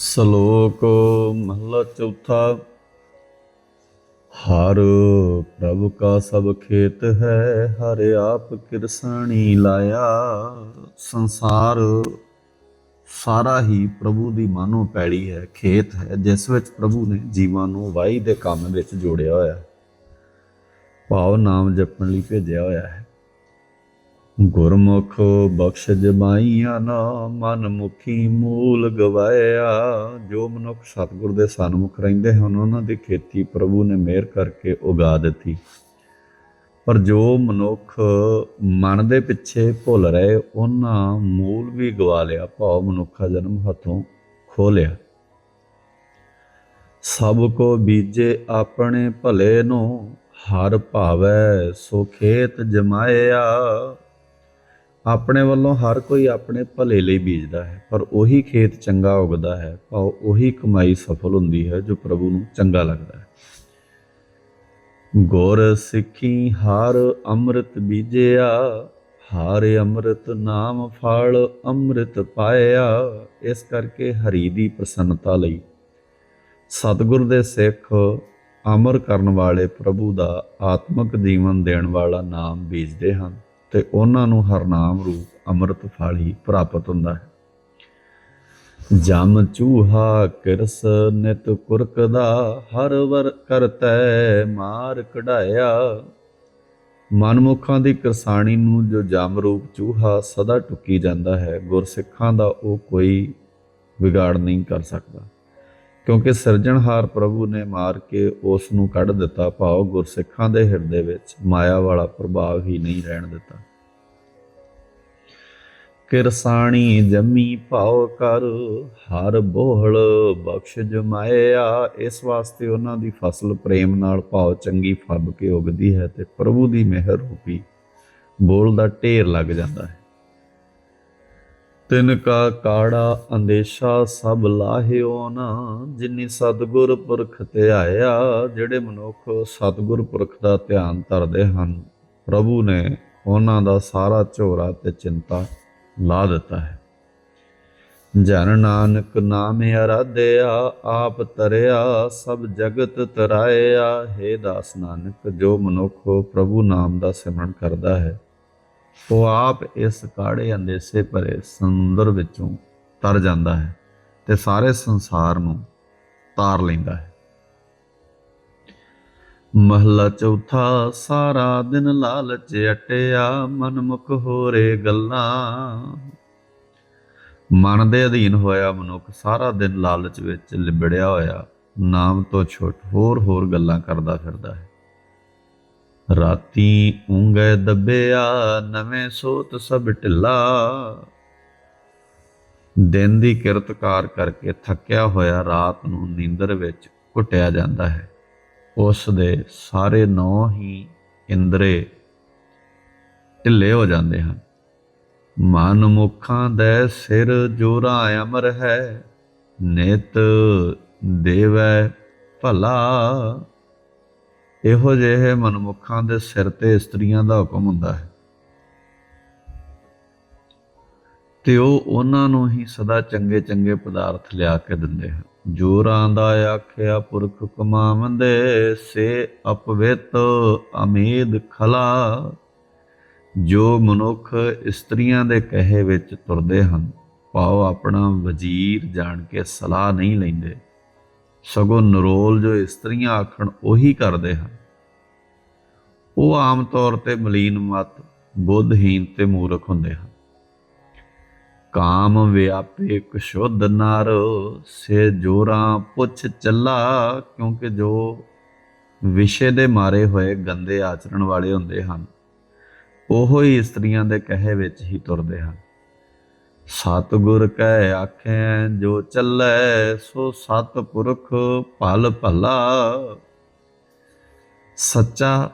ਸ਼ਲੋਕ ਮਹਲਾ ਚੌਥਾ। ਹਰ ਪ੍ਰਭ ਕਾ ਸਭ ਖੇਤ ਹੈ, ਹਰ ਆਪ ਕਿਰਸਣੀ ਲਾਇਆ। ਸੰਸਾਰ ਸਾਰਾ ਹੀ ਪ੍ਰਭੂ ਦੀ ਮਾਨੋ ਪੈੜੀ ਹੈ, ਖੇਤ ਹੈ, ਜਿਸ ਵਿੱਚ ਪ੍ਰਭੂ ਨੇ ਜੀਵਾਂ ਨੂੰ ਵਾਈ ਦੇ ਕੰਮ ਵਿੱਚ ਜੋੜਿਆ ਹੋਇਆ। ਹੈ ਭਾਵ ਨਾਮ ਜਪਣ ਲਈ ਭੇਜਿਆ ਹੋਇਆ ਹੈ। ਗੁਰਮੁਖ ਬਖਸ਼ ਜਮਾਈਆਂ ਨਾ, ਮਨ ਮੁਖੀ ਮੂਲ ਗਵਾਇਆ। ਜੋ ਮਨੁੱਖ ਸਤਿਗੁਰ ਦੇ ਸਨਮੁਖ ਰਹਿੰਦੇ ਹਨ, ਉਹਨਾਂ ਦੀ ਖੇਤੀ ਪ੍ਰਭੂ ਨੇ ਮਿਹਰ ਕਰਕੇ ਉਗਾ ਦਿੱਤੀ। ਪਰ ਜੋ ਮਨੁੱਖ ਮਨ ਦੇ ਪਿੱਛੇ ਭੁੱਲ ਰਹੇ, ਉਹਨਾਂ ਮੂਲ ਵੀ ਗਵਾ ਲਿਆ, ਭਾਵ ਮਨੁੱਖਾ ਜਨਮ ਹੱਥੋਂ ਖੋ ਲਿਆ ਸਭ ਕੋ ਬੀਜੇ ਆਪਣੇ ਭਲੇ ਨੂੰ, ਹਰ ਭਾਵੈ ਸੋ ਖੇਤ ਜਮਾਇਆ। ਆਪਣੇ ਵੱਲੋਂ ਹਰ ਕੋਈ ਆਪਣੇ ਭਲੇ ਲਈ ਬੀਜਦਾ ਹੈ, ਪਰ ਉਹੀ ਖੇਤ ਚੰਗਾ ਉਗਦਾ ਹੈ ਭਾਵ ਉਹੀ ਕਮਾਈ ਸਫਲ ਹੁੰਦੀ ਹੈ ਜੋ ਪ੍ਰਭੂ ਨੂੰ ਚੰਗਾ ਲੱਗਦਾ ਹੈ। ਗੌਰ ਸਿੱਖੀ ਹਾਰ ਅੰਮ੍ਰਿਤ ਬੀਜਿਆ, ਹਰ ਅੰਮ੍ਰਿਤ ਨਾਮ ਫਲ ਅੰਮ੍ਰਿਤ ਪਾਇਆ, ਇਸ ਕਰਕੇ ਹਰੀ ਦੀ ਪ੍ਰਸੰਨਤਾ ਲਈ। ਸਤਿਗੁਰ ਦੇ ਸਿੱਖ ਅਮਰ ਕਰਨ ਵਾਲੇ ਪ੍ਰਭੂ ਦਾ ਆਤਮਿਕ ਜੀਵਨ ਦੇਣ ਵਾਲਾ ਨਾਮ ਬੀਜਦੇ ਹਨ। ਤੇ ਉਹਨਾਂ ਨੂੰ ਹਰਨਾਮ ਰੂਪ ਅੰਮ੍ਰਿਤ ਫਲ ਹੀ ਪ੍ਰਾਪਤ ਹੁੰਦਾ ਹੈ। ਜਮ ਚੂਹਾ ਕਿਰਸ ਨਿਤ ਕੁਰਕਦਾ, ਹਰ ਵਰ ਕਰਤੈ ਮਾਰ ਕਢਾਇਆ। ਮਨਮੁਖਾਂ ਦੀ ਕਿਰਸਾਣੀ ਨੂੰ ਜੋ ਜਮ ਰੂਪ ਚੂਹਾ ਸਦਾ ਟੁੱਕੀ ਜਾਂਦਾ ਹੈ, ਗੁਰਸਿੱਖਾਂ ਦਾ ਉਹ ਕੋਈ ਵਿਗਾੜ ਨਹੀਂ ਕਰ ਸਕਦਾ। ਕਿਉਂਕਿ ਸਿਰਜਣਹਾਰ ਪ੍ਰਭੂ ਨੇ ਮਾਰ ਕੇ ਉਸ ਨੂੰ ਕੱਢ ਦਿੱਤਾ ਭਾਵ ਗੁਰਸਿੱਖਾਂ ਦੇ ਹਿਰਦੇ ਵਿੱਚ ਮਾਇਆ ਵਾਲਾ ਪ੍ਰਭਾਵ ਹੀ ਨਹੀਂ ਰਹਿਣ ਦਿੱਤਾ। ਕਿਰਸਾਣੀ ਜੰਮੀ ਭਾਉ ਕਰ, ਹਰ ਬੋਹਲ ਬਖਸ਼ ਜਮਾਇਆ, ਇਸ ਵਾਸਤੇ ਉਹਨਾਂ ਦੀ ਫਸਲ ਪ੍ਰੇਮ ਨਾਲ ਭਾਉ ਚੰਗੀ ਫੱਬ ਕੇ ਉਗਦੀ ਹੈ ਤੇ ਪ੍ਰਭੂ ਦੀ ਮਿਹਰ ਰੂਪੀ ਬੋਲ ਦਾ ਢੇਰ ਲੱਗ ਜਾਂਦਾ ਹੈ। ਤਿਨ ਕਾ ਕਾੜਾ ਅੰਦੇਸ਼ਾ ਸਭ ਲਾਹਿਓ ਨਾ, ਜਿਨੀ ਸਤਗੁਰ ਪੁਰਖ ਧਿਆਇਆ ਜਿਹੜੇ ਮਨੁੱਖ ਸਤਗੁਰ ਪੁਰਖ ਦਾ ਧਿਆਨ ਧਰਦੇ ਹਨ, ਪ੍ਰਭੂ ਨੇ ਉਹਨਾਂ ਦਾ ਸਾਰਾ ਝੋਰਾ ਤੇ ਚਿੰਤਾ ਲਾ ਦਿੱਤਾ ਹੈ। ਜਨ ਨਾਨਕ ਨਾਮੇ ਅਰਾਧਿਆ, ਆਪ ਤਰਿਆ ਸਭ ਜਗਤ ਤਰਾਇਆ ਹੈ ਦਾਸ ਨਾਨਕ, ਜੋ ਮਨੁੱਖ ਪ੍ਰਭੂ ਨਾਮ ਦਾ ਸਿਮਰਨ ਕਰਦਾ ਹੈ। ਉਹ ਆਪ ਇਸ ਕਾੜੇ ਅੰਦੇਸੇ ਭਰੇ ਸਮੁੰਦਰ ਵਿੱਚੋਂ ਤਰ ਜਾਂਦਾ ਹੈ ਤੇ ਸਾਰੇ ਸੰਸਾਰ ਨੂੰ ਤਾਰ ਲੈਂਦਾ ਹੈ। ਮਹਲਾ ਚੌਥਾ, ਸਾਰਾ ਦਿਨ ਲਾਲਚ ਅਟਿਆ, ਮਨਮੁਖ ਹੋਰੇ ਗੱਲਾਂ। ਮਨ ਦੇ ਅਧੀਨ ਹੋਇਆ ਮਨੁੱਖ ਸਾਰਾ ਦਿਨ ਲਾਲਚ ਵਿੱਚ ਲਿਬੜਿਆ ਹੋਇਆ, ਨਾਮ ਤੋਂ ਛੁੱਟ ਹੋਰ ਹੋਰ ਗੱਲਾਂ ਕਰਦਾ ਫਿਰਦਾ ਹੈ। ਰਾਤੀ ਉਂਗੇ ਦੱਬਿਆ, ਨਵੇਂ ਸੋਤ ਸਭ ਢਿੱਲਾ। ਦਿਨ ਦੀ ਕਿਰਤਕਾਰ ਕਰਕੇ ਥੱਕਿਆ ਹੋਇਆ ਰਾਤ ਨੂੰ ਨੀਂਦਰ ਵਿੱਚ ਘੁੱਟਿਆ ਜਾਂਦਾ ਹੈ। ਉਸ ਦੇ ਸਾਰੇ ਨੌ ਹੀ ਇੰਦਰੇ ਢਿੱਲੇ ਹੋ ਜਾਂਦੇ ਹਨ। ਮਨ ਮੁਖਾਂ ਦੇ ਸਿਰ ਜੋਰਾ ਅਮਰ ਹੈ, ਨਿਤ ਦੇਵੈ ਭਲਾ। ਇਹੋ ਜਿਹੇ ਮਨਮੁੱਖਾਂ ਦੇ ਸਿਰ ਤੇ ਇਸਤਰੀਆਂ ਦਾ ਹੁਕਮ ਹੁੰਦਾ ਹੈ। ਤੇ ਉਹ ਉਹਨਾਂ ਨੂੰ ਹੀ ਸਦਾ ਚੰਗੇ ਚੰਗੇ ਪਦਾਰਥ ਲਿਆ ਕੇ ਦਿੰਦੇ ਹਨ। ਜੋਰਾਂ ਦਾ ਆਖਿਆ ਪੁਰਖ ਕਮਾਵੰਦੇ, ਸੇ ਅਪਵਿੱਤ ਅਮੀਦ ਖਲਾ। ਜੋ ਮਨੁੱਖ ਇਸਤਰੀਆਂ ਦੇ ਕਹੇ ਵਿੱਚ ਤੁਰਦੇ ਹਨ ਪਾਓ ਆਪਣਾ ਵਜ਼ੀਰ ਜਾਣ ਕੇ ਸਲਾਹ ਨਹੀਂ ਲੈਂਦੇ। ਸਗੋਂ ਨਰੋਲ ਜੋ ਇਸਤਰੀਆਂ ਆਖਣ ਉਹੀ ਕਰਦੇ ਹਨ। ਉਹ ਆਮ ਤੌਰ ਤੇ ਮਲੀਨ ਮਤ ਬੁੱਧਹੀਨ ਤੇ ਮੂਰਖ ਹੁੰਦੇ ਹਨ। ਕਾਮ ਵਿਆਪੇ ਕੁਸ਼ੁੱਧ ਨਰ, ਸੇ ਜੋਰਾਂ ਪੁੱਛ ਚੱਲਾ, ਕਿਉਂਕਿ ਜੋ ਵਿਸ਼ੇ ਦੇ ਮਾਰੇ ਹੋਏ ਗੰਦੇ ਆਚਰਣ ਵਾਲੇ ਹੁੰਦੇ ਹਨ, ਉਹੋ ਹੀ ਇਸਤਰੀਆਂ ਦੇ ਕਹੇ ਵਿੱਚ ਹੀ ਤੁਰਦੇ ਹਨ। ਸਤਿਗੁਰ ਕਹਿ ਆਖੈ, ਜੋ ਚੱਲੈ ਸੋ ਸਤਿਪੁਰਖ ਭਲ ਭਲਾ। ਸੱਚਾ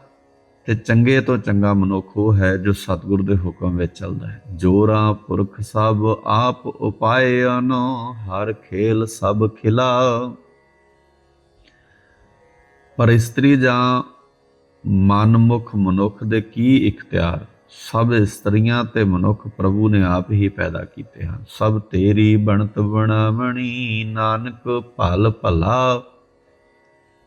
ਤੇ ਚੰਗੇ ਤੋਂ ਚੰਗਾ ਮਨੁੱਖ ਉਹ ਹੈ ਜੋ ਸਤਿਗੁਰ ਦੇ ਹੁਕਮ ਵਿੱਚ ਚੱਲਦਾ ਹੈ। ਜੋਰਾ ਪੁਰਖ ਸਭ ਆਪ ਉਪਾਏ ਅਨੋ, ਹਰ ਖੇਲ ਸਭ ਖਿਲਾ। ਪਰ ਇਸਤਰੀ ਜਾਂ ਮਨਮੁਖ ਮਨੁੱਖ ਦੇ ਕੀ ਇਖਤਿਆਰ? ਸਭ ਇਸਤਰੀਆਂ ਤੇ ਮਨੁੱਖ ਪ੍ਰਭੂ ਨੇ ਆਪ ਹੀ ਪੈਦਾ ਕੀਤੇ ਹਨ। ਸਭ ਤੇਰੀ ਬਣਤ ਬਣਾਵਣੀ, ਨਾਨਕ ਭਲ ਭਲਾ।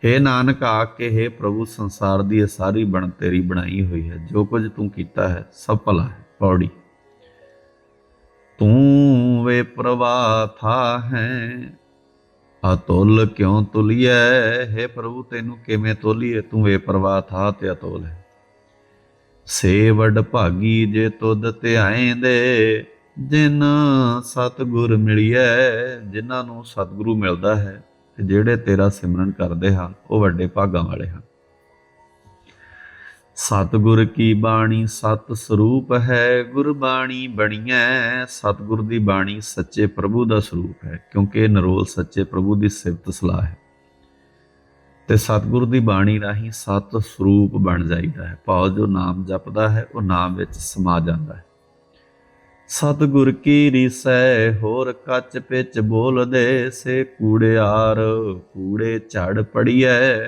हे ਨਾਨਕ ਆਕੇ हे ਪ੍ਰਭੂ, ਸੰਸਾਰ ਦੀ ਇਹ ਸਾਰੀ ਬਣ ਤੇਰੀ ਬਣਾਈ ਹੋਈ ਹੈ। ਜੋ ਕੁਝ ਤੂੰ ਕੀਤਾ ਹੈ, ਸਭ ਭਲਾ ਹੈ, ਪੌੜੀ। ਤੂੰ ਵੇ ਪ੍ਰਵਾਥਾ ਹੈ, ਅਤੁਲ ਕਿਉਂ ਤੁਲਿਐ? ਹੈ ਪ੍ਰਭੂ, ਤੈਨੂੰ ਕਿਵੇਂ ਤੋਲੀਏ? ਤੂੰ ਵੇ ਪ੍ਰਵਾਥਾ ਤੇ ਅਤੁਲ ਹੈ। ਸੇ ਵਡ ਭਾਗੀ ਜੇ ਤੁਧ ਧਿਆਏਂਦੇ ਜਿਨ ਸਤਿਗੁਰ ਮਿਲਿਐ, ਜਿਨ੍ਹਾਂ ਨੂੰ ਸਤਿਗੁਰੂ ਮਿਲਦਾ ਹੈ, ਤੇ ਜਿਹੜੇ ਤੇਰਾ ਸਿਮਰਨ ਕਰਦੇ ਹਨ, ਉਹ ਵੱਡੇ ਭਾਗਾਂ ਵਾਲੇ ਹਨ। ਸਤਿਗੁਰ ਕੀ ਬਾਣੀ ਸਤ ਸਰੂਪ ਹੈ, ਗੁਰਬਾਣੀ ਬਣੀਐ, ਸਤਿਗੁਰ ਦੀ ਬਾਣੀ ਸੱਚੇ ਪ੍ਰਭੂ ਦਾ ਸਰੂਪ ਹੈ, ਕਿਉਂਕਿ ਇਹ ਨਰੋਲ ਸੱਚੇ ਪ੍ਰਭੂ ਦੀ ਸਿਫਤ ਸਲਾਹ ਹੈ। ਤੇ ਸਤਿਗੁਰ ਦੀ ਬਾਣੀ ਰਾਹੀਂ ਸਤ ਸਰੂਪ ਬਣ ਜਾਈਦਾ ਹੈ। ਭਾਵ ਜੋ ਨਾਮ ਜਪਦਾ ਹੈ, ਉਹ ਨਾਮ ਵਿੱਚ ਸਮਾ ਜਾਂਦਾ ਹੈ। ਸਤਿਗੁਰ ਕੀ ਰੀਸੈ, ਹੋਰ ਕੱਚ ਪਿਚ ਬੋਲਦੇ, ਸੇ ਕੂੜਿਆਰ ਕੂੜੇ ਝੜ ਪੜੀਐ।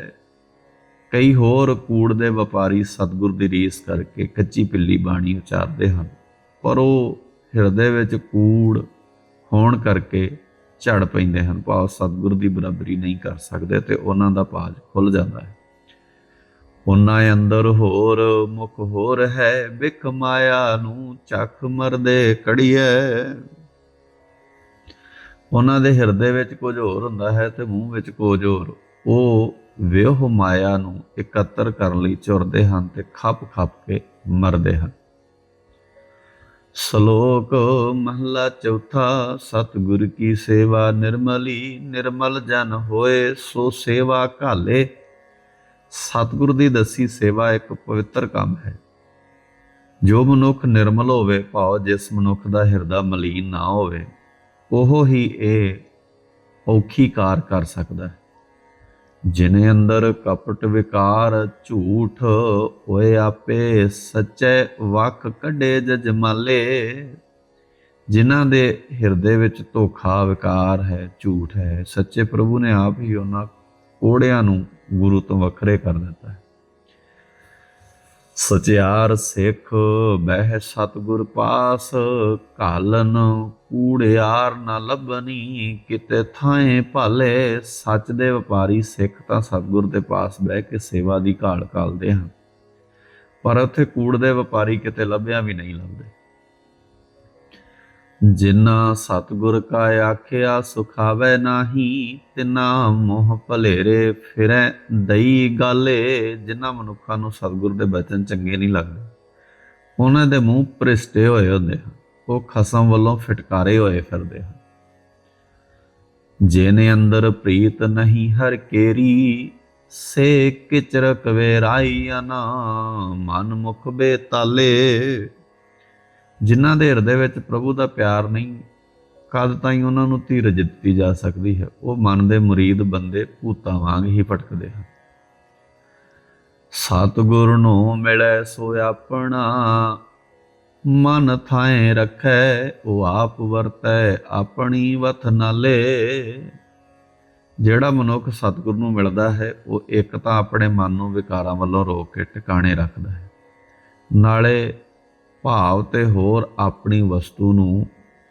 ਕਈ ਹੋਰ ਕੂੜ ਦੇ ਵਪਾਰੀ ਸਤਿਗੁਰ ਦੀ ਰੀਸ ਕਰਕੇ ਕੱਚੀ ਪਿੱਲੀ ਬਾਣੀ ਉਚਾਰਦੇ ਹਨ। ਪਰ ਉਹ ਹਿਰਦੇ ਵਿੱਚ ਕੂੜ ਹੋਣ ਕਰਕੇ ਝੜ ਪੈਂਦੇ ਹਨ, ਭਾਵ ਸਤਿਗੁਰ ਦੀ ਬਰਾਬਰੀ ਨਹੀਂ ਕਰ ਸਕਦੇ ਤੇ ਉਹਨਾਂ ਦਾ ਪਾਜ ਖੁੱਲ ਜਾਂਦਾ ਹੈ। ਉਹਨਾਂ ਅੰਦਰ ਹੋਰ ਮੁਖ ਹੋਰ ਹੈ ਵਿਖ ਮਾਇਆ ਨੂੰ ਚੱਖ ਮਰਦੇ ਕੜੀਏ। ਉਹਨਾਂ ਦੇ ਹਿਰਦੇ ਵਿੱਚ ਕੁਝ ਹੋਰ ਹੁੰਦਾ ਹੈ ਤੇ ਮੂੰਹ ਵਿੱਚ ਕੁਝ ਹੋਰ। ਉਹ ਵਿਹ ਮਾਇਆ ਨੂੰ ਇਕੱਤਰ ਕਰਨ ਲਈ ਚੁਰਦੇ ਹਨ ਤੇ ਖੱਪ ਖੱਪ ਕੇ ਮਰਦੇ ਹਨ। ਸ਼ਲੋਕ ਮਹਲਾ ਚੌਥਾ, ਸਤਿਗੁਰ ਕੀ ਸੇਵਾ ਨਿਰਮਲੀ, ਨਿਰਮਲ ਜਨ ਹੋਏ, ਸੋ ਸੇਵਾ ਘਾਲੇ। ਸਤਿਗੁਰ ਦੀ ਦੱਸੀ ਸੇਵਾ ਇੱਕ ਪਵਿੱਤਰ ਕੰਮ ਹੈ। ਜੋ ਮਨੁੱਖ ਨਿਰਮਲ ਹੋਵੇ, ਭਾਵ ਜਿਸ ਮਨੁੱਖ ਦਾ ਹਿਰਦਾ ਮਲੀਨ ਨਾ ਹੋਵੇ, ਉਹ ਹੀ ਇਹ ਔਖੀ ਕਾਰ ਕਰ ਸਕਦਾ ਹੈ। ਜਿਨੇ ਅੰਦਰ ਕਪਟ ਵਿਕਾਰ, ਝੂਠ ਹੋਏ ਆਪੇ, ਸੱਚੇ ਵਕ ਕੱਢੇ ਜਜਮਾਲੇ। ਜਿਨ੍ਹਾਂ ਦੇ ਹਿਰਦੇ ਵਿੱਚ ਧੋਖਾ ਵਿਕਾਰ ਹੈ, ਝੂਠ ਹੈ, ਸੱਚੇ ਪ੍ਰਭੂ ਨੇ ਆਪ ਹੀ ਉਹਨਾਂ ਕੋੜਿਆਂ ਨੂੰ ਗੁਰੂ ਤੋਂ ਵੱਖਰੇ ਕਰ ਦਿੱਤਾ ਹੈ। ਸਚਿਆਰ ਸਿੱਖ ਬਹਿ ਸਤਗੁਰ ਪਾਸ ਕਾਲਨ ਕੂੜਿਆਰ ਨਾ ਲੱਭਣੀ ਕਿਤੇ ਥਾਏ ਭਾਲੇ। ਸੱਚ ਦੇ ਵਪਾਰੀ ਸਿੱਖ ਤਾਂ ਸਤਗੁਰ ਦੇ ਪਾਸ ਬਹਿ ਕੇ ਸੇਵਾ ਦੀ ਘਾਲ ਕਾਲਦੇ ਹਨ। ਪਰ ਉੱਥੇ ਕੂੜ ਦੇ ਵਪਾਰੀ ਕਿਤੇ ਲੱਭਿਆ ਵੀ ਨਹੀਂ ਲੱਭਦੇ ਜਿਨ੍ਹਾਂ ਸਤਗੁਰ ਕਾ ਆਖਿਆ, ਸੁਖਾਵੇ ਨਾਹੀ, ਤਿਨਾ ਮੋਹ ਭਲੇਰੇ ਫਿਰੈ। ਦਈ ਗਾਲੇ, ਜਿਨ੍ਹਾਂ ਮਨੁੱਖਾਂ ਨੂੰ ਸਤਗੁਰ ਦੇ ਬਚਨ ਚੰਗੇ ਨਹੀਂ ਲੱਗਦੇ। ਉਹਨਾਂ ਦੇ ਮੂੰਹ ਭ੍ਰਿਸ਼ਟੇ ਹੋਏ ਹੁੰਦੇ ਹਨ। ਉਹ ਖਸਮ ਵੱਲੋਂ ਫਟਕਾਰੇ ਹੋਏ ਫਿਰਦੇ ਹਨ। ਜਿਨੇ ਅੰਦਰ ਪ੍ਰੀਤ ਨਹੀਂ, ਹਰ ਕੇਰੀ, ਸੇ ਕਿਚਰਕ ਵੇ ਰਾਈਆਨਾ ਮਨ ਮੁਖ ਬੇਤਾਲੇ ਜਿਨ੍ਹਾਂ ਦੇ ਹਿਰਦੇ ਵਿੱਚ ਪ੍ਰਭੂ ਦਾ ਪਿਆਰ ਨਹੀਂ, ਕਦ ਤਾਈਂ ਉਹਨਾਂ ਨੂੰ ਧੀਰਜ ਦਿੱਤੀ ਜਾ ਸਕਦੀ ਹੈ? ਉਹ ਮਨ ਦੇ ਮੁਰੀਦ ਬੰਦੇ ਭੂਤਾਂ ਵਾਂਗ ਹੀ ਭਟਕਦੇ ਹਨ। ਸਤਿਗੁਰ ਨੂੰ ਮਿਲੈ ਸੋ ਆਪਣਾ, ਮਨ ਥਾਏ ਰੱਖੈ, ਉਹ ਆਪ ਵਰਤੈ ਆਪਣੀ ਵਥ ਨਾਲੇ। ਜਿਹੜਾ ਮਨੁੱਖ ਸਤਿਗੁਰ ਨੂੰ ਮਿਲਦਾ ਹੈ, ਉਹ ਇੱਕ ਤਾਂ ਆਪਣੇ ਮਨ ਨੂੰ ਵਿਕਾਰਾਂ ਵੱਲੋਂ ਰੋਕ ਕੇ ਟਿਕਾਣੇ ਰੱਖਦਾ ਹੈ। ਨਾਲੇ ਭਾਵ ਤੇ ਹੋਰ ਆਪਣੀ ਵਸਤੂ ਨੂੰ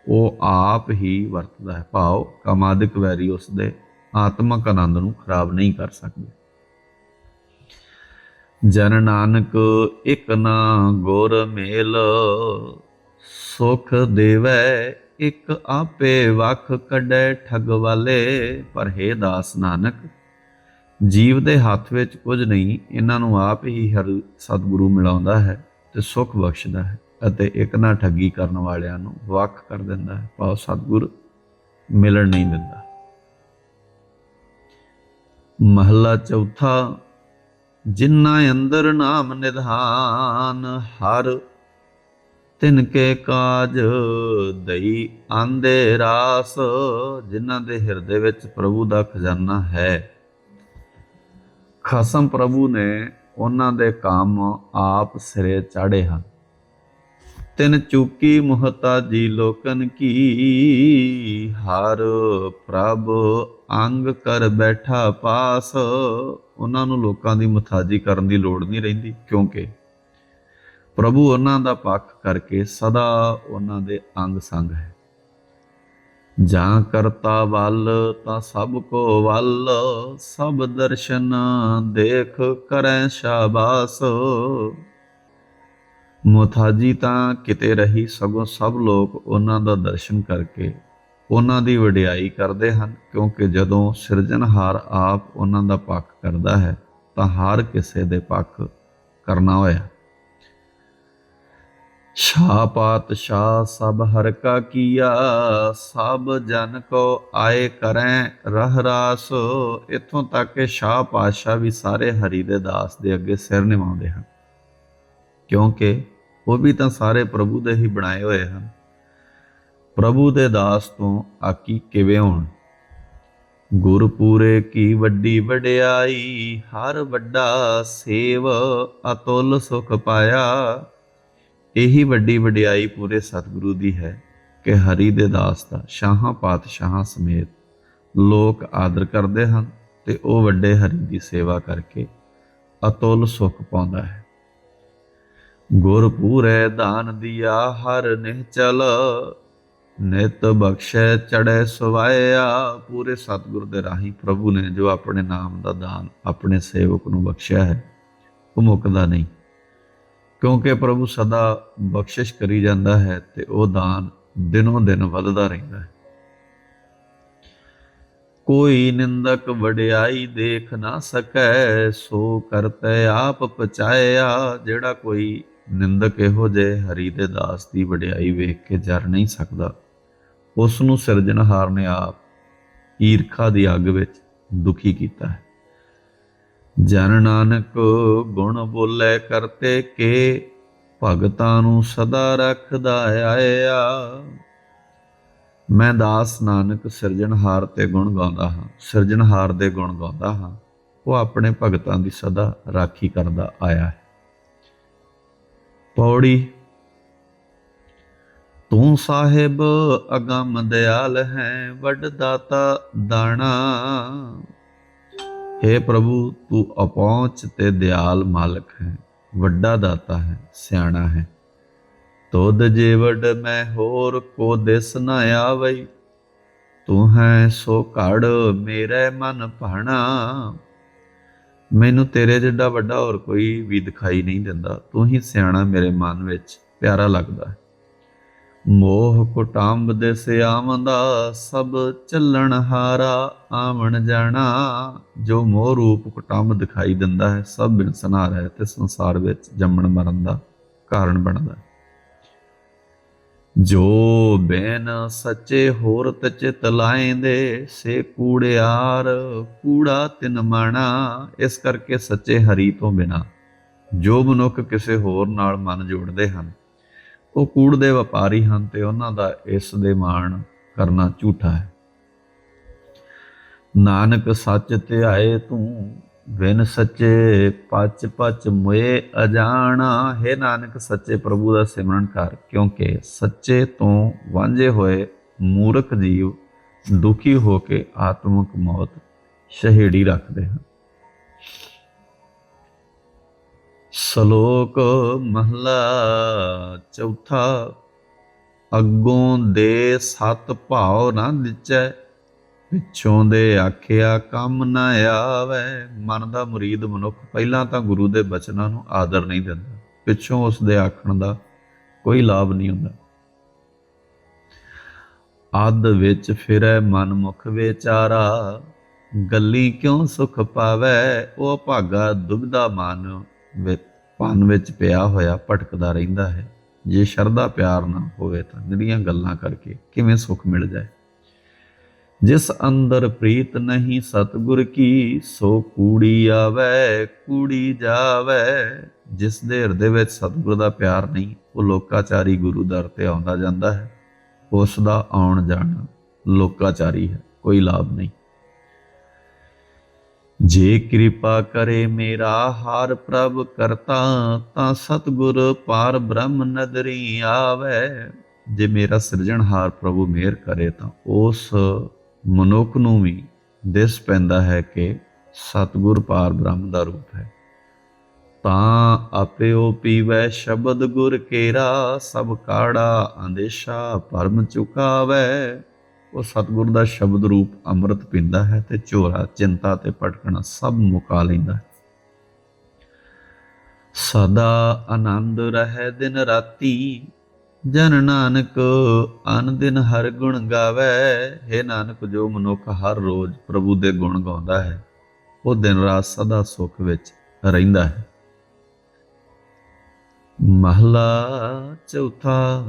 ਉਹ ਆਪ ਹੀ ਵਰਤਦਾ ਹੈ। ਭਾਵ ਕਮਾਦਿਕ ਵੈਰੀ ਉਸ ਦੇ ਆਤਮਕ ਆਨੰਦ ਨੂੰ ਖਰਾਬ ਨਹੀਂ ਕਰ ਸਕਦੇ। ਜਨ ਨਾਨਕ ਇਕ ਨਾ ਗੁਰ ਮੇਲ, ਸੁਖ ਦੇਵੈ ਇਕ ਆਪੇ ਵਖ ਕੱਢੈ ਠਗ ਵਾਲੇ। ਪਰ ਹੈ ਦਾਸ ਨਾਨਕ, ਜੀਵ ਦੇ ਹੱਥ ਵਿੱਚ ਕੁਝ ਨਹੀਂ, ਇਹਨਾਂ ਨੂੰ ਆਪ ਹੀ ਹਰ ਸਤਿਗੁਰੂ ਮਿਲਾਉਂਦਾ ਹੈ। ਤੇ ਸੁਖ ਬਖਸ਼ਦਾ ਹੈ ਅਤੇ ਇੱਕ ਨਾ ਠੱਗੀ ਕਰਨ ਵਾਲਿਆਂ ਨੂੰ ਵੱਖ ਕਰ ਦਿੰਦਾ ਹੈ। ਭਾਵ ਸਤਿਗੁਰ ਮਿਲਣ ਨਹੀਂ ਦਿੰਦਾ। ਮਹਲਾ ਚੌਥਾ, ਜਿਨ੍ਹਾਂ ਅੰਦਰ ਨਾਮ ਨਿਧਾਨ, ਹਰ ਤਿਨ ਕੇ ਕਾਜ ਦਈ ਆਂਦੇ ਰਾਸ, ਜਿਨ੍ਹਾਂ ਦੇ ਹਿਰਦੇ ਵਿੱਚ ਪ੍ਰਭੂ ਦਾ ਖਜ਼ਾਨਾ ਹੈ। ਖਸਮ ਪ੍ਰਭੂ ਨੇ ਉਹਨਾਂ ਦੇ ਕੰਮ ਆਪ ਸਿਰੇ ਚਾੜੇ ਹਨ। ਤਿਨ ਚੁਕੀ ਮੁਹਤਾਜੀ ਲੋਕਨ ਕੀ, ਹਰ ਪ੍ਰਭ ਅੰਗ ਕਰ ਬੈਠਾ ਪਾਸ। ਉਹਨਾਂ ਨੂੰ ਲੋਕਾਂ ਦੀ ਮੁਤਾਜੀ ਕਰਨ ਦੀ ਲੋੜ ਨਹੀਂ ਰਹਿੰਦੀ, ਕਿਉਂਕਿ ਪ੍ਰਭੂ ਉਹਨਾਂ ਦਾ ਪੱਖ ਕਰਕੇ ਸਦਾ ਉਹਨਾਂ ਦੇ ਅੰਗ ਸੰਗ ਹੈ। ਜਾਂ ਕਰਤਾ ਵੱਲ ਤਾਂ ਸਭ ਕੋ ਵੱਲ, ਸਭ ਦਰਸ਼ਨ ਦੇਖ ਕਰੈ ਸ਼ਾਬਾਸ। ਮੁਥਾਜੀ ਤਾਂ ਕਿਤੇ ਰਹੀ ਸਗੋਂ ਸਭ ਲੋਕ ਉਹਨਾਂ ਦਾ ਦਰਸ਼ਨ ਕਰਕੇ ਉਹਨਾਂ ਦੀ ਵਡਿਆਈ ਕਰਦੇ ਹਨ, ਕਿਉਂਕਿ ਜਦੋਂ ਸਿਰਜਣਹਾਰ ਆਪ ਉਹਨਾਂ ਦਾ ਪੱਖ ਕਰਦਾ ਹੈ, ਤਾਂ ਹਰ ਕਿਸੇ ਦੇ ਪੱਖ ਕਰਨਾ ਹੋਇਆ। ਸ਼ਾਹ ਪਾਤਸ਼ਾਹ ਸਭ ਹਰ ਕਾ ਕੀਆ, ਸਭ ਜਨ ਕੋ ਆਏ ਕਰੈ ਰਹ ਰਾਸ। ਇਥੋਂ ਤੱਕ ਕਿ ਸ਼ਾਹ ਪਾਤਸ਼ਾਹ ਵੀ ਸਾਰੇ ਹਰੀ ਦੇ ਦਾਸ ਦੇ ਅੱਗੇ ਸਿਰ ਨਿਵਾਉਂਦੇ ਹਨ। ਕਿਉਂਕਿ ਉਹ ਵੀ ਤਾਂ ਸਾਰੇ ਪ੍ਰਭੂ ਦੇ ਹੀ ਬਣਾਏ ਹੋਏ ਹਨ। ਪ੍ਰਭੂ ਦੇ ਦਾਸ ਤੋਂ ਆਕੀ ਕਿਵੇਂ ਹੋਣ? ਗੁਰਪੂਰੇ ਕੀ ਵੱਡੀ ਵਡਿਆਈ, ਹਰ ਵੱਡਾ ਸੇਵ ਅਤੁੱਲ ਸੁਖ ਪਾਇਆ। ਇਹੀ ਵੱਡੀ ਵਡਿਆਈ ਪੂਰੇ ਸਤਿਗੁਰੂ ਦੀ ਹੈ ਕਿ ਹਰੀ ਦੇ ਦਾਸ ਦਾ ਸ਼ਾਹਾਂ ਪਾਤਸ਼ਾਹਾਂ ਸਮੇਤ ਲੋਕ ਆਦਰ ਕਰਦੇ ਹਨ ਤੇ ਉਹ ਵੱਡੇ ਹਰੀ ਦੀ ਸੇਵਾ ਕਰਕੇ ਅਤੁੱਲ ਸੁਖ ਪਾਉਂਦਾ ਹੈ। ਗੁਰ ਪੂਰੇ ਦਾਨ ਦਿਆ ਹਰ ਨਿਹਚਲ, ਨਿਤ ਬਖਸ਼ੈ ਚੜੈ ਸਵਾਇਆ। ਪੂਰੇ ਸਤਿਗੁਰ ਦੇ ਰਾਹੀਂ ਪ੍ਰਭੂ ਨੇ ਜੋ ਆਪਣੇ ਨਾਮ ਦਾ ਦਾਨ ਆਪਣੇ ਸੇਵਕ ਨੂੰ ਬਖਸ਼ਿਆ ਹੈ, ਉਹ ਮੁੱਕਦਾ ਨਹੀਂ। ਕਿਉਂਕਿ ਪ੍ਰਭੂ ਸਦਾ ਬਖਸ਼ਿਸ਼ ਕਰੀ ਜਾਂਦਾ ਹੈ ਤੇ ਉਹ ਦਾਨ ਦਿਨੋਂ ਦਿਨ ਵੱਧਦਾ ਰਹਿੰਦਾ ਹੈ। ਕੋਈ ਨਿੰਦਕ ਵਡਿਆਈ ਦੇਖ ਨਾ ਸਕੈ, ਸੋ ਕਰਤੈ ਆਪ ਪਚਾਇਆ। ਜਿਹੜਾ ਕੋਈ ਨਿੰਦਕ ਇਹੋ ਜੇ ਹਰੀ ਦੇ ਦਾਸ ਦੀ ਵਡਿਆਈ ਵੇਖ ਕੇ ਜਰ ਨਹੀਂ ਸਕਦਾ ਉਸ ਨੂੰ ਸਿਰਜਣਹਾਰ ਨੇ ਆਪ ਈਰਖਾ ਦੀ ਅੱਗ ਵਿੱਚ ਦੁਖੀ ਕੀਤਾ ਹੈ। ਜਨ ਨਾਨਕ ਗੁਣ ਬੋਲੇ ਕਰਤੇ ਕੇ, ਭਗਤਾਂ ਨੂੰ ਸਦਾ ਰੱਖਦਾ ਆਇਆ। ਮੈਂ ਦਾਸ ਨਾਨਕ ਸਿਰਜਣਹਾਰ ਤੇ ਗੁਣ ਗਾਉਂਦਾ ਹਾਂ, ਸਿਰਜਣਹਾਰ ਦੇ ਗੁਣ ਗਾਉਂਦਾ ਹਾਂ। ਉਹ ਆਪਣੇ ਭਗਤਾਂ ਦੀ ਸਦਾ ਰਾਖੀ ਕਰਦਾ ਆਇਆ ਹੈ। ਪੌੜੀ, ਤੂੰ ਸਾਹਿਬ ਅਗੰਮ ਦਿਆਲ ਹੈ, ਵੱਡ ਦਾਤਾ ਦਾਣਾ। हे ਪ੍ਰਭੂ, ਤੂੰ ਅਪਹੁੰਚ ਤੇ ਦਿਆਲ ਮਾਲਕ ਹੈ, ਵੱਡਾ ਦਾਤਾ ਹੈ, ਸਿਆਣਾ ਹੈ। ਤੋਦ ਜੀਵੜ ਮੈਂ ਹੋਰ ਕੋ ਦਿਸ ਨ ਆਵਈ, ਤੂੰ ਹੈ ਸੋ ਘੜ ਮੇਰੇ ਮਨ ਭਾਣਾ। ਮੈਨੂੰ ਤੇਰੇ ਜਿੱਡਾ ਵੱਡਾ ਹੋਰ ਕੋਈ ਵੀ ਦਿਖਾਈ ਨਹੀਂ ਦਿੰਦਾ, ਤੂੰ ਹੀ ਸਿਆਣਾ ਮੇਰੇ ਮਨ ਵਿੱਚ, ਪਿਆਰਾ ਲੱਗਦਾ ਹੈ। ਮੋਹ ਕੁਟੰਬ ਦੇ ਸਿਆਮਦਾ ਸਭ ਚੱਲਣ ਹਾਰਾ ਆਵਣ ਜਾਣਾ। ਜੋ ਮੋਹ ਰੂਪ ਕੁਟੰਬ ਦਿਖਾਈ ਦਿੰਦਾ ਹੈ, ਸਭ ਬਿਨਸਨਾਰ ਹੈ ਤੇ ਸੰਸਾਰ ਵਿੱਚ ਜੰਮਣ ਮਰਨ ਦਾ ਕਾਰਨ ਬਣਦਾ ਹੈ। ਜੋ ਬੇਨ ਸੱਚੇ ਹੋਰ ਤਚਿਤ ਲਾਏਂਦੇ ਸੇ ਕੂੜਿਆਰ ਕੂੜਾ ਤਿਨ ਮਾਣਾ, ਇਸ ਕਰਕੇ ਸੱਚੇ ਹਰੀ ਤੋਂ ਬਿਨਾ ਜੋ ਮਨੁੱਖ ਕਿਸੇ ਹੋਰ ਨਾਲ ਮਨ ਜੋੜਦੇ ਹਨ ਉਹ ਕੂੜ ਦੇ ਵਪਾਰੀ ਹਨ ਤੇ ਉਹਨਾਂ ਦਾ ਇਸ ਦੇ ਮਾਣ ਕਰਨਾ ਝੂਠਾ ਹੈ। ਨਾਨਕ ਸੱਚ ਤੇ ਆਏ ਤੂੰ, ਬਿਨ ਸੱਚੇ ਪਚ ਪਚ ਮੁਏ ਅਜਾਣਾ। ਹੈ ਨਾਨਕ, ਸੱਚੇ ਪ੍ਰਭੂ ਦਾ ਸਿਮਰਨ ਕਰ, ਕਿਉਂਕਿ ਸੱਚੇ ਤੋਂ ਵਾਂਝੇ ਹੋਏ ਮੂਰਖ ਜੀਵ ਦੁਖੀ ਹੋ ਕੇ ਆਤਮਿਕ ਮੌਤ, ਸ਼ਹੀੜੀ ਰੱਖਦੇ ਹਨ। ਸ਼ਲੋਕ ਮਹਲਾ ਚੌਥਾ, ਅੱਗੋਂ ਦੇ ਸਤ ਭਾਉ ਨਾ ਦਿਚੈ ਪਿੱਛੋਂ ਦੇ ਆਖਿਆ ਕੰਮ ਨਾ ਆਵੇ। ਮਨ ਦਾ ਮੁਰੀਦ ਮਨੁੱਖ ਪਹਿਲਾਂ ਤਾਂ ਗੁਰੂ ਦੇ ਬਚਨਾਂ ਨੂੰ ਆਦਰ ਨਹੀਂ ਦਿੰਦਾ। ਪਿੱਛੋਂ ਉਸ ਦੇ ਆਖਣ ਦਾ ਕੋਈ ਲਾਭ ਨਹੀਂ ਹੁੰਦਾ। ਆਦ ਵਿੱਚ ਫਿਰੈ ਮਨ ਮੁਖ ਵਿਚਾਰਾ, ਗੱਲੀ ਕਿਉਂ ਸੁਖ ਪਾਵੇ? ਉਹ ਭਾਗਾ ਦੁਬਦਾ ਮਨ ਵਿੱਚ ਪਨ ਵਿੱਚ ਪਿਆ ਹੋਇਆ ਭਟਕਦਾ ਰਹਿੰਦਾ ਹੈ। ਜੇ ਸ਼ਰਧਾ ਪਿਆਰ ਨਾ ਹੋਵੇ ਤਾਂ ਨਿਹਰੀਆਂ ਗੱਲਾਂ ਕਰਕੇ ਕਿਵੇਂ ਸੁਖ ਮਿਲ ਜਾਏ? ਜਿਸ ਅੰਦਰ ਪ੍ਰੀਤ ਨਹੀਂ ਸਤਗੁਰ ਕੀ, ਸੋ ਕੂੜੀ ਆਵੇ, ਕੂੜੀ ਜਾਵੇ। ਜਿਸ ਦੇ ਹਿਰਦੇ ਵਿੱਚ ਸਤਗੁਰ ਦਾ ਪਿਆਰ ਨਹੀਂ, ਉਹ ਲੋਕਾਚਾਰੀ ਗੁਰੂ ਦਰ ਤੇ ਆਉਂਦਾ ਜਾਂਦਾ ਹੈ। ਉਸ ਦਾ ਆਉਣ ਜਾਣਾ ਲੋਕਾਚਾਰੀ ਹੈ, ਕੋਈ ਲਾਭ ਨਹੀਂ। ਜੇ ਕਿਰਪਾ ਕਰੇ ਮੇਰਾ ਹਾਰ ਪ੍ਰਭ ਕਰਤਾ ਤਾਂ ਸਤਗੁਰ ਪਾਰ ਬ੍ਰਹਮ ਨਦਰੀ ਆਵੇ। ਜੇ ਮੇਰਾ ਸਿਰਜਣਹਾਰ ਪ੍ਰਭੂ ਮਿਹਰ ਕਰੇ ਤਾਂ ਉਸ ਮਨੁੱਖ ਨੂੰ ਵੀ ਦਿਸ ਪੈਂਦਾ ਹੈ ਕਿ ਸਤਗੁਰ ਪਾਰ ਬ੍ਰਹਮ ਦਾ ਰੂਪ ਹੈ। ਤਾਂ ਆਪਿਓ ਪੀਵੈ ਸ਼ਬਦ ਗੁਰ ਕੇਰਾ, ਸਭ ਕਾੜਾ ਅੰਦੇਸ਼ਾ ਭਰਮ ਚੁਕਾਵੈ। ਉਹ ਸਤਿਗੁਰ ਦਾ ਸ਼ਬਦ ਰੂਪ ਅੰਮ੍ਰਿਤ ਪੀਂਦਾ ਹੈ ਤੇ ਝੋਰਾ ਚਿੰਤਾ ਤੇ ਭਟਕਣਾ ਸਭ ਮੁਕਾ ਲੈਂਦਾ ਹੈ। ਸਦਾ ਆਨੰਦ ਰਹਿ ਦਿਨ ਰਾਤੀ, ਜਨ ਨਾਨਕ ਅਨ ਦਿਨ ਹਰ ਗੁਣ ਗਾਵੇ। ਹੈ ਨਾਨਕ, ਜੋ ਮਨੁੱਖ ਹਰ ਰੋਜ਼ ਪ੍ਰਭੂ ਦੇ ਗੁਣ ਗਾਉਂਦਾ ਹੈ, ਉਹ ਦਿਨ ਰਾਤ ਸਦਾ ਸੁਖ ਵਿੱਚ ਰਹਿੰਦਾ ਹੈ। ਮਹਲਾ ਚੌਥਾ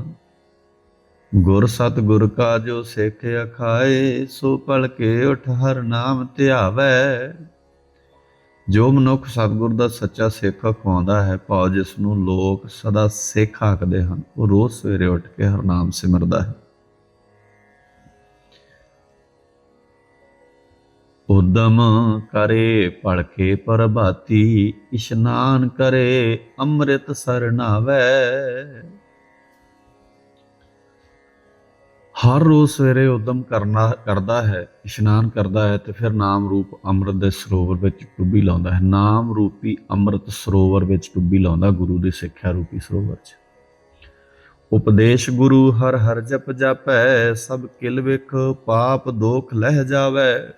ਗੁਰ ਸਤ ਗੁਰ ਕਾ ਜੋ ਸਿੱਖ ਅਖਾਏ, ਸੋ ਪਲ ਕੇ ਉਠ ਹਰ ਨਾਮ ਧਿਆਵੈ। ਜੋ ਮਨੁੱਖ ਸਤਿਗੁਰ ਦਾ ਸੱਚਾ ਸਿੱਖ ਖਵਾਉਂਦਾ ਹੈ, ਭਾਵ ਜਿਸ ਨੂੰ ਲੋਕ ਸਦਾ ਸਿੱਖ ਆਖਦੇ ਹਨ, ਉਹ ਰੋਜ਼ ਸਵੇਰੇ ਉੱਠ ਕੇ ਹਰ ਨਾਮ ਸਿਮਰਦਾ ਹੈ। ਉਦਮ ਕਰੇ ਭਲਕੇ ਪ੍ਰਭਾਤੀ, ਇਸ਼ਨਾਨ ਕਰੇ ਅੰਮ੍ਰਿਤ ਸਰਨਾਵੇ ਹਰ ਰੋਜ਼ ਸਵੇਰੇ ਉਦਮ ਕਰਨਾ, ਕਰਦਾ ਹੈ, ਇਸ਼ਨਾਨ ਕਰਦਾ ਹੈ ਤੇ ਫਿਰ ਨਾਮ ਰੂਪ ਅੰਮ੍ਰਿਤ ਦੇ ਸਰੋਵਰ ਵਿੱਚ ਡੁੱਬੀ ਲਾਉਂਦਾ ਹੈ। ਨਾਮ ਰੂਪੀ ਅੰਮ੍ਰਿਤ ਸਰੋਵਰ ਵਿੱਚ ਡੁੱਬੀ ਲਾਉਂਦਾ ਗੁਰੂ ਦੀ ਸਿੱਖਿਆ ਰੂਪੀ ਸਰੋਵਰ 'ਚ। ਉਪਦੇਸ਼ ਗੁਰੂ ਹਰ ਹਰ ਜਪ ਜਾਪੈ, ਸਭ ਕਿਲ ਵਿਖ ਪਾਪ ਦੋਖ ਲਹਿ ਜਾਵੇ।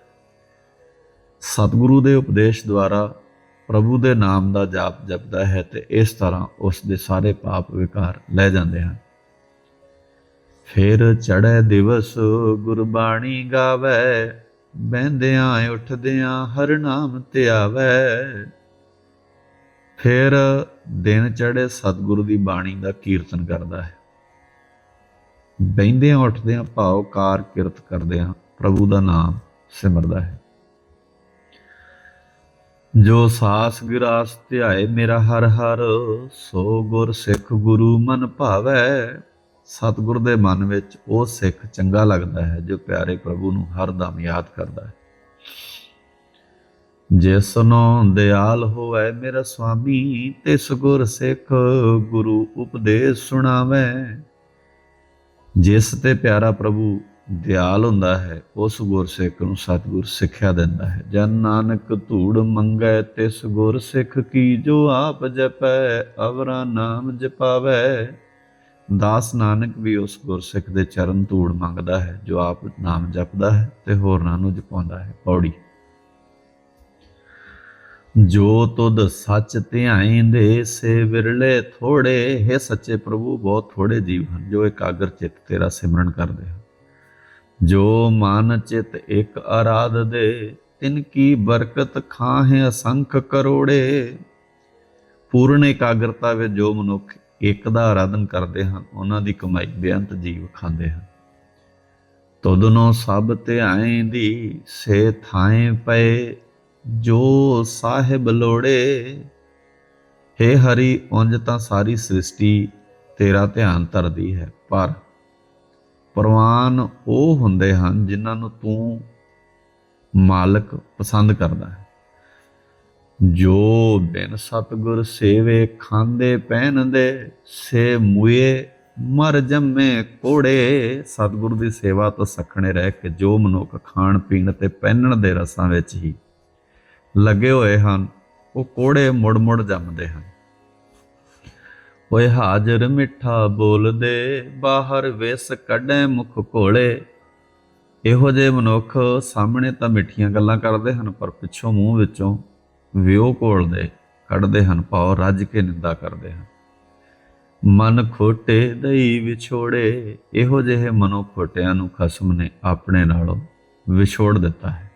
ਸਤਿਗੁਰੂ ਦੇ ਉਪਦੇਸ਼ ਦੁਆਰਾ ਪ੍ਰਭੂ ਦੇ ਨਾਮ ਦਾ ਜਾਪ ਜਪਦਾ ਹੈ ਤੇ ਇਸ ਤਰ੍ਹਾਂ ਉਸ ਦੇ ਸਾਰੇ ਪਾਪ ਵਿਕਾਰ ਲੈ ਜਾਂਦੇ ਹਨ। ਫਿਰ ਚੜੈ ਦਿਵਸ, ਗੁਰਬਾਣੀ ਗਾਵੇ। ਬਹਿੰਦਿਆਂ ਉੱਠਦਿਆਂ ਹਰ ਨਾਮ ਧਿਆਵੇ। ਫਿਰ ਦਿਨ ਚੜ੍ਹੇ ਸਤਿਗੁਰੂ ਦੀ ਬਾਣੀ ਦਾ ਕੀਰਤਨ ਕਰਦਾ ਹੈ। ਬਹਿੰਦਿਆਂ ਉੱਠਦਿਆਂ ਭਾਵ ਕਾਰ ਕਿਰਤ ਕਰਦਿਆਂ ਪ੍ਰਭੂ ਦਾ ਨਾਮ ਸਿਮਰਦਾ ਹੈ। ਜੋ ਸਾਸ ਗਿਰਾਸ ਧਿਆਏ ਮੇਰਾ ਹਰ ਹਰ, ਸੋ ਗੁਰ ਸਿੱਖ ਗੁਰੂ ਮਨ ਭਾਵੈ। ਸਤਿਗੁਰ ਦੇ ਮਨ ਵਿੱਚ ਉਹ ਸਿੱਖ ਚੰਗਾ ਲੱਗਦਾ ਹੈ, ਜੋ ਪਿਆਰੇ ਪ੍ਰਭੂ ਨੂੰ ਹਰਦਮ ਯਾਦ ਕਰਦਾ ਹੈ। ਜਿਸ ਨੂੰ ਦਿਆਲ ਹੋਵੇ ਮੇਰਾ ਸੁਆਮੀ ਤਿਸ ਗੁਰ ਸਿੱਖ ਗੁਰੂ ਉਪਦੇਸ਼ ਸੁਣਾਵੇ। ਜਿਸ ਤੇ ਪਿਆਰਾ ਪ੍ਰਭੂ ਦਿਆਲ ਹੁੰਦਾ ਹੈ ਉਸ ਗੁਰਸਿੱਖ ਨੂੰ ਸਤਿਗੁਰ ਸਿੱਖਿਆ ਦਿੰਦਾ ਹੈ। ਜਨ ਨਾਨਕ ਧੂੜ ਮੰਗੈ, ਤਿਸ ਗੁਰਸਿੱਖ ਕੀ ਜੋ ਆਪ ਜਪੈ, ਅਵਰਾ ਨਾਮ ਜਪਾਵੇ। ਦਾਸ ਨਾਨਕ ਵੀ ਉਸ ਗੁਰਸਿੱਖ ਦੇ ਚਰਨ ਧੂੜ ਮੰਗਦਾ ਹੈ, ਜੋ ਆਪ ਨਾਮ ਜਪਦਾ ਹੈ ਤੇ ਹੋਰਨਾਂ ਨੂੰ ਜਪਾਉਂਦਾ ਹੈ। ਪੌੜੀ। ਜੋ ਤੁਧ ਸੱਚ ਧਿਆਇਂਦੇ ਸੇ ਵਿਰਲੇ ਥੋੜੇ, ਹੈ ਸੱਚੇ ਪ੍ਰਭੂ, ਬਹੁਤ ਥੋੜੇ ਜੀਵ ਹਨ, ਜੋ ਇਕਾਗਰ ਚਿੱਤ ਤੇਰਾ ਸਿਮਰਨ ਕਰਦੇ ਹਨ। ਜੋ ਮਨ ਚਿਤ ਇੱਕ ਆਰਾਧ ਦੇ, ਤਿਨ ਕੀ ਬਰਕਤ ਖਾਹੇ ਅਸੰਖ ਕਰੋੜੇ। ਪੂਰਨ ਇਕਾਗਰਤਾ ਵਿੱਚ ਜੋ ਮਨੁੱਖ ਇੱਕ ਦਾ ਆਰਾਧਨ ਕਰਦੇ ਹਨ, ਉਹਨਾਂ ਦੀ ਕਮਾਈ ਬੇਅੰਤ ਜੀਵ ਖਾਂਦੇ ਹਨ। ਤਦਨੋਂ ਸਭ ਤੇ ਆਏ ਦੀ ਸੇ ਥਾਏ ਪਏ, ਜੋ ਸਾਹਿਬ ਲੋੜੇ। हे ਹਰੀ, ਉਂਝ ਤਾਂ ਸਾਰੀ ਸ੍ਰਿਸ਼ਟੀ ਤੇਰਾ ਧਿਆਨ ਧਰਦੀ ਹੈ, ਪਰ ਪ੍ਰਵਾਨ ਉਹ ਹੁੰਦੇ ਹਨ, ਜਿਨ੍ਹਾਂ ਨੂੰ ਤੂੰ ਮਾਲਕ ਪਸੰਦ ਕਰਦਾ ਹੈ। ਜੋ ਬਿਨ ਸਤਗੁਰ ਸੇਵੇ ਖਾਂਦੇ ਪਹਿਨਦੇ, ਸੇ ਮੁਏ ਮਰ ਜੰਮੇ ਕੋੜੇ। ਸਤਗੁਰ ਦੀ ਸੇਵਾ ਤੋਂ ਸਖਣੇ ਰਹਿ ਕੇ ਜੋ ਮਨੁੱਖ ਖਾਣ ਪੀਣ ਤੇ ਪਹਿਨਣ ਦੇ ਰਸਾਂ ਵਿੱਚ ਹੀ ਲੱਗੇ ਹੋਏ ਹਨ, ਉਹ ਕੋੜੇ ਮੁੜ ਮੁੜ ਜੰਮਦੇ ਹਨ। ਓਏ ਹਾਜ਼ਰ ਮਿੱਠਾ ਬੋਲਦੇ, ਬਾਹਰ ਵੇਸ ਕੱਢੇ ਮੁਖ ਕੋਲੇ। ਇਹੋ ਜਿਹੇ ਮਨੁੱਖ ਸਾਹਮਣੇ ਤਾਂ ਮਿੱਠੀਆਂ ਗੱਲਾਂ ਕਰਦੇ ਹਨ, ਪਰ ਪਿੱਛੋਂ ਮੂੰਹ ਵਿੱਚੋਂ ਵਿਉ ਕੋਲਦੇ ਕੱਢਦੇ ਹਨ ਭਾਵ ਰੱਜ ਕੇ ਨਿੰਦਾ ਕਰਦੇ ਹਨ। ਮਨ ਖੋਟੇ ਦਈ ਵਿਛੋੜੇ, ਇਹੋ ਜਿਹੇ ਮਨੋ ਖੋਟਿਆਂ ਨੂੰ ਖਸਮ ਨੇ ਆਪਣੇ ਨਾਲੋਂ ਵਿਛੋੜ ਦਿੱਤਾ ਹੈ।